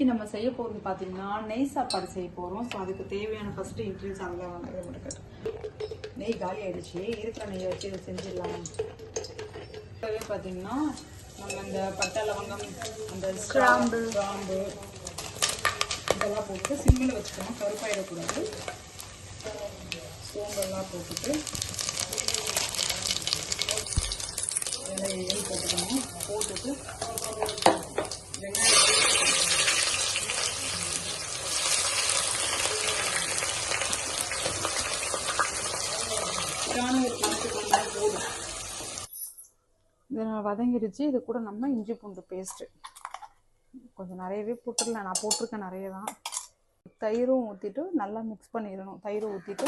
இன்னைக்கு நம்ம செய்ய போகிறது பார்த்தீங்கன்னா நெய் சாப்பாடு செய்ய போகிறோம் ஸோ அதுக்கு தேவையான ஃபர்ஸ்ட் இன்க்ரீடியன்ஸ் அதில் வாங்க இதை மட்டும் நெய் காலி ஆயிடுச்சு. இருக்கிற நெய்யை வச்சு இதை செஞ்சிடலாம். இப்போவே பார்த்தீங்கன்னா நம்ம இந்த பட்டை லவங்கம் அந்த கிராம்பு. கிராம்பு இதெல்லாம் போட்டு சிம்மில் வச்சுக்கணும். கருப்பாயிடக்கூடாது. சோம்பெல்லாம் போட்டுட்டு போட்டுக்கணும். போட்டுட்டு வெங்காயம் ஒரு பத்து வெங்காயம் போதும் இதை நான் வதங்கிடுச்சு இது கூட நம்ம இஞ்சி பூண்டு பேஸ்ட்டு கொஞ்சம் நிறையவே போட்டுடல நான் போட்டிருக்கேன் நிறைய தான் தயிரும் ஊற்றிட்டு நல்லா மிக்ஸ் பண்ணிடணும். தயிர் ஊற்றிட்டு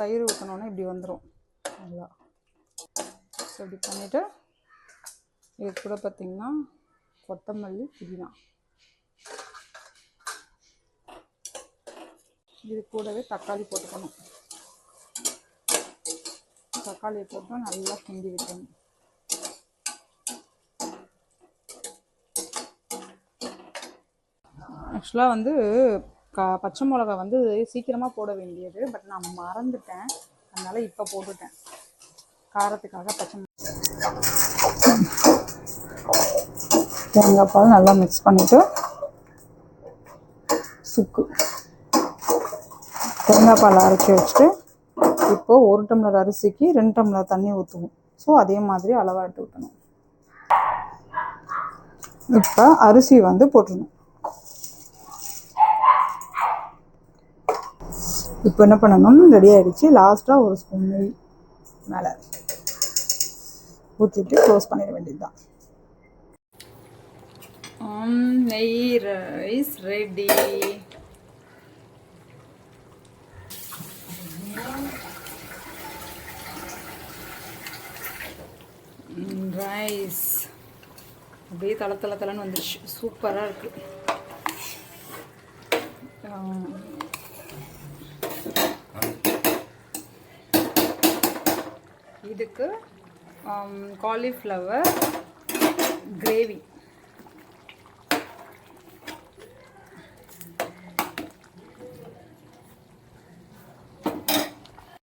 தயிர் ஊற்றினோன்னே இப்படி வந்துடும் நல்லா. ஸோ இப்படி பண்ணிவிட்டு இது கூட பார்த்திங்கன்னா கொத்தமல்லி புதினா. இது கூடவே தக்காளி போட்டுக்கணும். தக்காளியை போட்டு நல்லா கிண்டி விட்டணும் ஆக்சுவலாக வந்து க பச்சை மிளகா வந்து சீக்கிரமாக போட வேண்டியது. பட் நான் மறந்துட்டேன். அதனால் இப்போ போட்டுட்டேன். காரத்துக்காக பச்சை தேங்காய் பால் நல்லா மிக்ஸ் பண்ணிவிட்டு சுக்கு. தேங்காய் பால் அரைச்சி வச்சுட்டு இப்போது ஒரு டம்ளர் அரிசிக்கு ரெண்டு டம்ளர் தண்ணி ஊற்றுவோம் ஸோ அதே மாதிரி அளவாட்டு ஊற்றணும் இப்போ அரிசி வந்து போட்டுடணும். இப்போ என்ன பண்ணணும்? ரெடி ஆகிடுச்சு லாஸ்ட்டாக ஒரு ஸ்பூன் நெய் மேலே ஊற்றிட்டு க்ளோஸ் பண்ணிட வேண்டியது தான் நெய் ரைஸ் ரெடி ரைஸ் அப்படியே தள தள தளன்னு வந்துருச்சு. சூப்பராக இருக்குது இதுக்கு um, காலிஃப்ளவர்